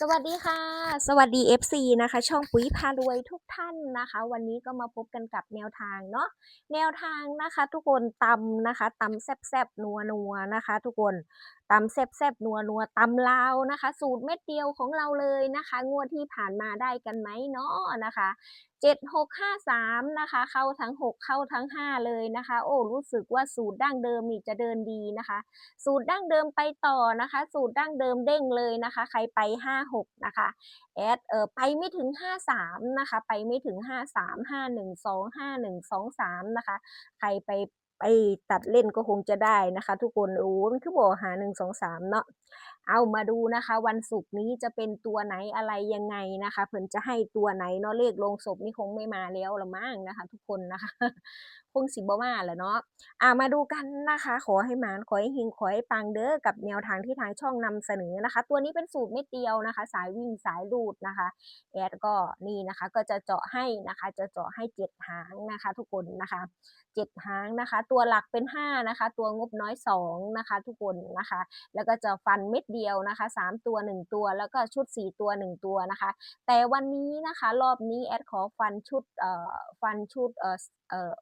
สวัสดีค่ะ สวัสดี FC นะคะ ช่องปุ๋ยพารวยทุกท่านนะคะ วันนี้ก็มาพบกันกับแนวทางเนาะแนวทางนะคะ ทุกคนตำนะคะตำแซบๆนัวๆนะคะ ทุกคน ตำแซ่บๆนัวๆตำลาวนะคะ สูตรเม็ดเดียวของเราเลยนะคะ งวดที่ผ่านมาได้กันไหมเนาะนะคะ7653นะคะ เข้าทั้ง 6 เข้าทั้ง 5 เลยนะคะ โอ้รู้สึกว่าสูตรดั้งเดิมนี่จะเดินดีนะคะ สูตรดั้งเดิมไปต่อนะคะ สูตรดั้งเดิมเด้งเลยนะคะ ใครไป 56 นะคะแอดเออไปไม่ถึง 53 นะคะ ไปไม่ถึง 53 512 5123 นะคะ ใครไป ไปตัดเล่นก็คงจะได้นะคะ ทุกคนโอ้มันคือบอกหา1 2 3เนาะเอามาดูนะคะ วันศุกร์นี้จะเป็นตัวไหนอะไรยังไงนะคะ เพิ่นจะให้ตัวไหนเนาะเลขลงศพนี่คงไม่มาแล้วละมั้งนะคะ ทุกคนนะคะ งสิบ่มาแหละเนาะอ่ามาดูกันนะคะ ขอให้หมานขอให้เฮงขอให้ปังเด้อกับแนวทางที่ทางช่องนำเสนอนะคะ ตัวนี้เป็นสูตรเม็ดเดียวนะคะ สายวิ่งสายรูดนะคะแอดก็นี่นะคะ ก็จะเจาะให้นะคะ จะเจาะให้เจ็ดหางนะคะ ทุกคนนะคะเจ็ดหางนะคะ ตัวหลักเป็นห้านะคะ ตัวงบน้อยสองนะคะ ทุกคนนะคะ แล้วก็จะฟันเม็ดเดียวนะคะสามตัวหนึ่งตัว แล้วก็ชุดสี่ตัวหนึ่งตัวนะคะ แต่วันนี้นะคะ รอบนี้แอดขอฟันชุดเอ่อฟันชุดเอ่อ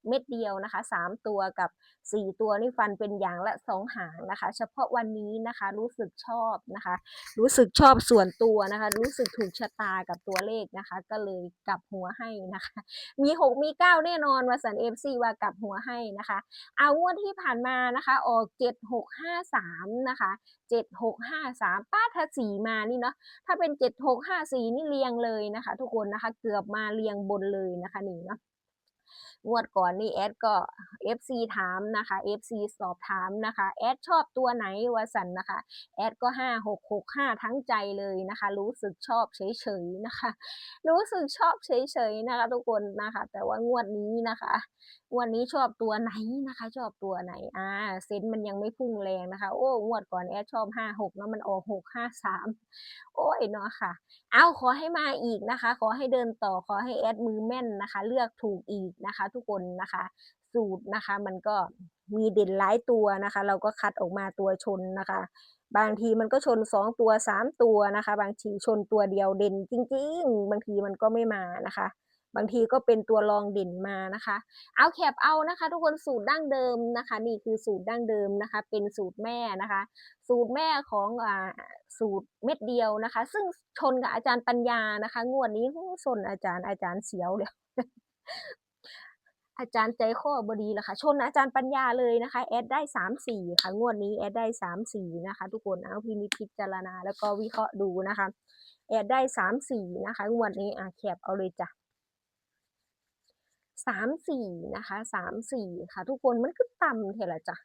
เม็ดเดียวนะคะสามตัวกับสี่ตัวนี่ฟันเป็นอย่างละสองหางนะคะ เฉพาะวันนี้นะคะรู้สึกชอบนะคะ รู้สึกชอบส่วนตัวนะคะ รู้สึกถูกชะตากับตัวเลขนะคะ ก็เลยกลับหัวให้นะคะ มีหกมีเก้าแน่นอนว่าสันเอฟซีว่ากลับหัวให้นะคะ เอางวดที่ผ่านมานะคะออกเจ็ดหกห้าสามนะคะเจ็ดหกห้าสามป้าถ้าสีมานี่เนาะถ้าเป็นเจ็ดหกห้าสีนี่เรียงเลยนะคะ ทุกคนนะคะเกือบมาเรียงบนเลยนะคะนี่เนาะ งวดก่อนนี่แอดก็ FC ถามนะคะ FC สอบถามนะคะแอดชอบตัวไหนวะสันนะคะแอดก็ห้าหกหกห้าทั้งใจเลยนะคะ รู้สึกชอบเฉยๆนะคะ รู้สึกชอบเฉยๆนะคะ ทุกคนนะคะ แต่ว่างวดนี้นะคะงวดนี้ชอบตัวไหนนะคะ ชอบตัวไหนอ่าเซนต์มันยังไม่พุ่งแรงนะคะ โอ้งวดก่อนแอดชอบห้าหกแล้วมันออกหกห้าสามโอ้ยเนาะค่ะ เอาขอให้มาอีกนะคะ ขอให้เดินต่อขอให้แอดมือแม่นนะคะ เลือกถูกอีกนะคะทุกคนนะคะ สูตรนะคะมันก็มีเด่นหลายตัวนะคะ เราก็คัดออกมาตัวชนนะคะ บางทีมันก็ชนสองตัวสามตัวนะคะ บางทีชนตัวเดียวเด่นจริง ๆ บางทีมันก็ไม่มานะคะบางทีก็เป็นตัวรองเด่นมานะคะ เอาแคปเอานะคะ ทุกคนสูตรดั้งเดิมนะคะ นี่คือสูตรดั้งเดิมนะคะ เป็นสูตรแม่นะคะ สูตรแม่ของอ่าสูตรเม็ดเดียวนะคะ ซึ่งชนกับอาจารย์ปัญญานะคะ งวดนี้ชนอาจารย์อาจารย์เสียวเลย อาจารย์ใจข้อบดีแล้วค่ะชนอาจารย์ปัญญาเลยนะคะแอดได้สามสี่ค่ะงวดนี้แอดได้สามสี่นะคะ ทุกคนเอาพินิจพิจารณาแล้วก็วิเคราะห์ดูนะคะแอดได้สามสี่นะคะงวดนี้อะแคบเอาเลยจ้ะสามสี่นะคะสามสี่ค่ะ ทุกคนมันก็ต่ำเท่าละจ้ะ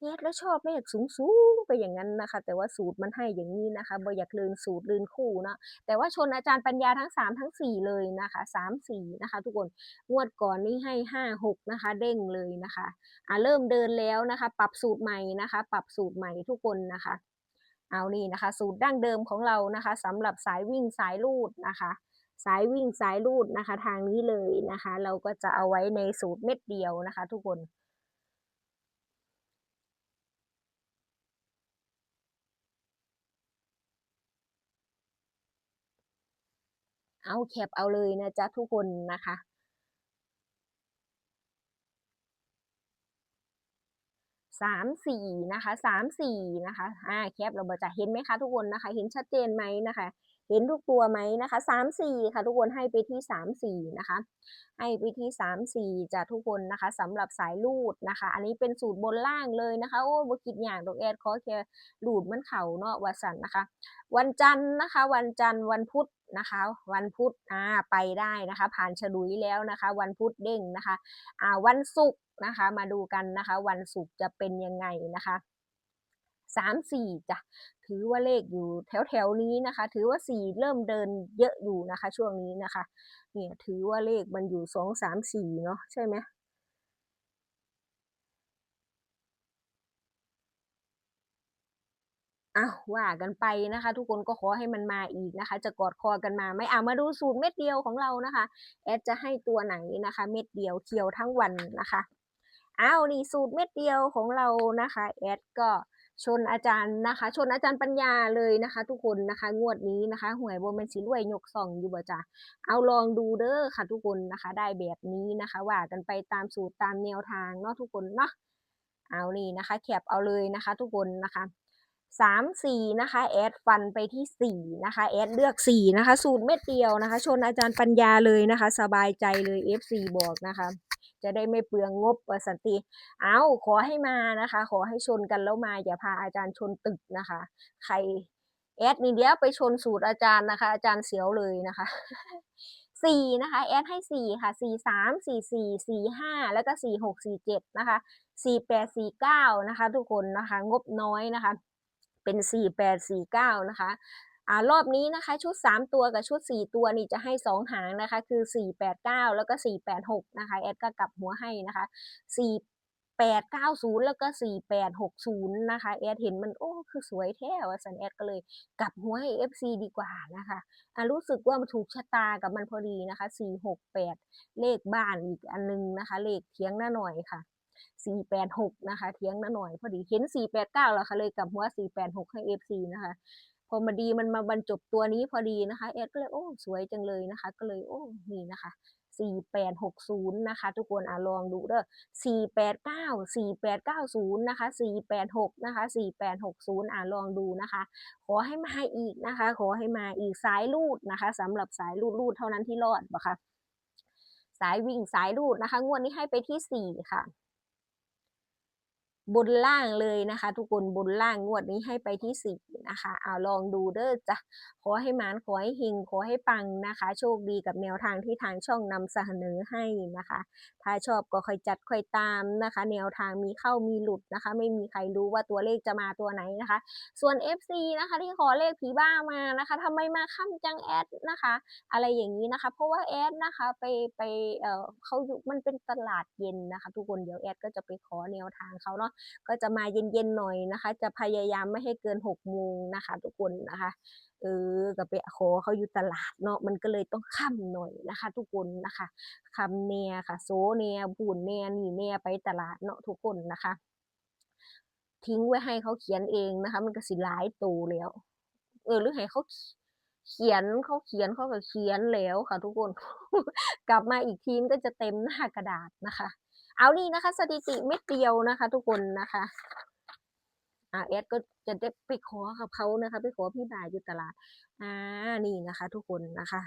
แอดแล้วชอบเลขสูงสูงๆไปอย่างนั้นนะคะ แต่ว่าสูตรมันให้อย่างนี้นะคะบ่อยากลืนสูตรลืนคู่เนาะแต่ว่าชนอาจารย์ปัญญาทั้งสามทั้งสี่เลยนะคะสามสี่นะคะ ทุกคนงวดก่อนนี่ให้ห้าหกนะคะ เด้งเลยนะคะอ่าเริ่มเดินแล้วนะคะ ปรับสูตรใหม่นะคะ ปรับสูตรใหม่ทุกคนนะคะ เอานี่นะคะ สูตรดั้งเดิมของเรานะคะสำหรับสายวิ่งสายลูดนะคะสายวิ่งสายลูดนะคะ ทางนี้เลยนะคะ เราก็จะเอาไว้ในสูตรเม็ดเดียวนะคะ ทุกคน เอาแคปเอาเลยนะจ๊ะทุกคนนะคะ สามสี่นะคะสามสี่นะคะอ่าแคปเราจะเห็นไหมคะทุกคนนะคะ เห็นชัดเจนไหมนะคะ เห็นทุกตัวไหมนะคะสามสี่ค่ะ ทุกคนให้ไปที่สามสี่นะคะ ให้ไปที่สามสี่จะทุกคนนะคะสำหรับสายลูดนะคะ อันนี้เป็นสูตรบนล่างเลยนะคะ โอ้บกิดอย่างดอกแอดขอแคลูดมันเข่าเนาะวัสันนะคะ วันจันทร์นะคะ วันจันทร์วันพุธ นะคะ วันพุธอ่าไปได้นะคะ ผ่านฉลุยแล้วนะคะ วันพุธเด้งนะคะอ่าวันศุกร์นะคะ มาดูกันนะคะ วันศุกร์จะเป็นยังไงนะคะสามสี่จ้ะถือว่าเลขอยู่แถวแถวนี้นะคะ ถือว่าสี่เริ่มเดินเยอะอยู่นะคะ ช่วงนี้นะคะ เนี่ยถือว่าเลขมันอยู่สองสามสี่เนาะใช่ไหม อ้าวว่ากันไปนะคะ ทุกคนก็ขอให้มันมาอีกนะคะ จะกอดคอกันมาไหมอ่ามาดูสูตรเม็ดเดียวของเรานะคะ แอดจะให้ตัวไหนนะคะ เม็ดเดียวเคียวทั้งวันนะคะอ้าวนี่สูตรเม็ดเดียวของเรานะคะ แอดก็ชนอาจารย์นะคะ ชนอาจารย์ปัญญาเลยนะคะ ทุกคนนะคะ งวดนี้นะคะหวยบนเป็นสีรวยยกส่องอยู่บ่จ้ะเอาลองดูเด้อค่ะ ทุกคนนะคะ ได้แบบนี้นะคะ ว่ากันไปตามสูตรตามแนวทางเนาะทุกคนเนาะเอานี่นะคะแคปเอาเลยนะคะ ทุกคนนะคะ สามสี่นะคะแอดฟันไปที่สี่นะคะแอดเลือกสี่นะคะ สูตรเม็ดเดียวนะคะ ชนอาจารย์ปัญญาเลยนะคะ สบายใจเลย FC บอกนะคะ จะได้ไม่เปลืองงบประสันติ เอาขอให้มานะคะ ขอให้ชนกันแล้วมาอย่าพาอาจารย์ชนตึกนะคะ ใครแอดนี่เดียวไปชนสูตรอาจารย์นะคะ อาจารย์เสียวเลยนะคะสี่นะคะแอดให้สี่ค่ะสี่สามสี่สี่สี่ห้าแล้วก็สี่หกสี่เจ็ดนะคะสี่แปดสี่เก้านะคะ ทุกคนนะคะ งบน้อยนะคะ เป็นสี่แปดสี่เก้านะคะอ่ารอบนี้นะคะชุด 3 ตัวกับชุด 4 ตัวนี่จะให้ 2 หางนะคะคือ 489 แล้วก็ 486 นะคะแอดก็กลับหัวให้นะคะ 4890 แล้วก็ 4860 นะคะแอดเห็นมันโอ้คือสวยแท้ว่าสันแอดก็เลยกลับหัวให้ FC ดีกว่านะคะอ่ารู้สึกว่ามันถูกชะตากับมันพอดีนะคะ 468 เลขบ้านอีกอันนึงนะคะ เลขเทียงหน้าหน่อยค่ะ 486 นะคะ เทียงน้าหน่อยพอดีเห็น 489 แล้วค่ะเลยกลับหัว 486 ให้ FC นะคะพอมาดีมันมาบรรจบตัวนี้พอดีนะคะแอดก็เลยโอ้สวยจังเลยนะคะ ก็เลยโอ้นี่นะคะ4860 นะคะ ทุกคนอะลองดูเด้อ489 4890 นะคะ 486 นะคะ 4860 อะลองดูนะคะ ขอให้มาอีกนะคะ ขอให้มาอีกสายลูดนะคะสำหรับสายลูดลูดเท่านั้นที่รอดปะคะสายวิ่งสายลูดนะคะ งวดนี้ให้ไปที่สี่ค่ะ บนล่างเลยนะคะ ทุกคนบนล่างงวดนี้ให้ไปที่สี่นะคะเอาลองดูเด้อจ้ะขอให้มานขอให้เฮงขอให้ปังนะคะ โชคดีกับแนวทางที่ทางช่องนำเสนอให้นะคะ ถ้าชอบก็ค่อยจัดค่อยตามนะคะ แนวทางมีเข้ามีหลุดนะคะ ไม่มีใครรู้ว่าตัวเลขจะมาตัวไหนนะคะ ส่วน FC นะคะที่ขอเลขผีบ้ามานะคะทำไมมาค่ำจังแอดนะคะ อะไรอย่างนี้นะคะ เพราะว่าแอดนะคะไปไปเออเขาอยู่มันเป็นตลาดเย็นนะคะ ทุกคนเดี๋ยวแอดก็จะไปขอแนวทางเขาเนาะก็จะมาเย็นๆหน่อยนะคะ จะพยายามไม่ให้เกินหกโมงนะคะ ทุกคนนะคะเออก็ไปขอเขาอยู่ตลาดเนาะมันก็เลยต้องค่ำหน่อยนะคะ ทุกคนนะคะคำเนียค่ะ โซเนียบูนเนียนี่เนียไปตลาดเนาะทุกคนนะคะ ทิ้งไว้ให้เขาเขียนเองนะคะ มันก็สิหลายตัวแล้ว เออหรือให้เขาเขียนเขาเขียนเขาก็เขียนแล้วค่ะ ทุกคน กลับมาอีกทีมก็จะเต็มหน้ากระดาษนะคะ เอานี่นะคะ สถิติเม็ดเดียวนะคะ ทุกคนนะคะอ่าแอดก็จะได้ไปขอกับเขานะคะ ไปขอพี่บ่ายอยู่ตลาด อ่านี่นะคะ ทุกคนนะคะ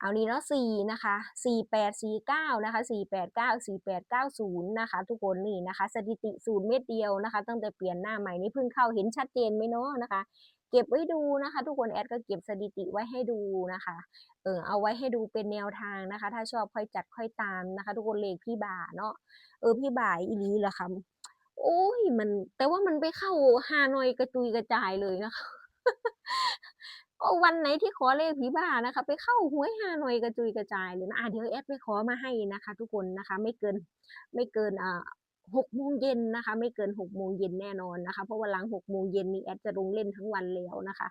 เอานี่เนาะสี่นะคะสี่แปดสี่เก้านะคะสี่แปดเก้าสี่แปดเก้าศูนย์นะคะ ทุกคนนี่นะคะ สถิติศูนย์เม็ดเดียวนะคะ ตั้งแต่เปลี่ยนหน้าใหม่นี่เพิ่งเข้าเห็นชัดเจนไหมเนาะนะคะ เก็บไว้ดูนะคะ ทุกคนแอดก็เก็บสถิติไว้ให้ดูนะคะเออเอาไว้ให้ดูเป็นแนวทางนะคะ ถ้าชอบค่อยจัดค่อยตามนะคะ ทุกคนเลขพี่บ่าเนาะเออพี่บ่ายอีลีเหรอคะโอ้ยมันแต่ว่ามันไปเข้าฮานอยกระจุยกระจายเลยนะคะก็วันไหนที่ขอเลขผีบ้านะคะ ไปเข้าหวยฮานอยกระจุยกระจายเลยนะอะเดี๋ยวแอดไปขอมาให้นะคะ ทุกคนนะคะ ไม่เกินไม่เกินอ่า หกโมงเย็นนะคะ ไม่เกินหกโมงเย็นแน่นอนนะคะ เพราะว่าหลังหกโมงเย็นนี้แอดจะลงเล่นทั้งวันแล้วนะคะ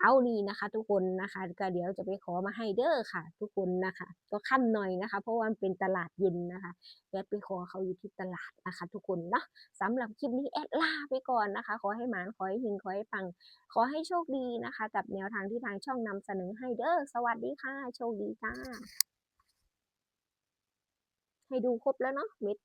เอานี่นะคะ ทุกคนนะคะก็เดี๋ยวจะไปขอมาให้เด้อค่ะ ทุกคนนะคะ ก็ค่ำหน่อยนะคะ เพราะว่ามันเป็นตลาดเย็นนะคะแอดไปขอเขาอยู่ที่ตลาดนะคะ ทุกคนเนาะสำหรับคลิปนี้แอดลาไปก่อนนะคะ ขอให้หมานขอให้หิงขอให้ปัง ขอให้โชคดีนะคะ กับแนวทางที่ทางช่องนำเสนอให้เด้อสวัสดีค่ะ โชคดีจ้าให้ดูครบแล้วเนาะเม็ด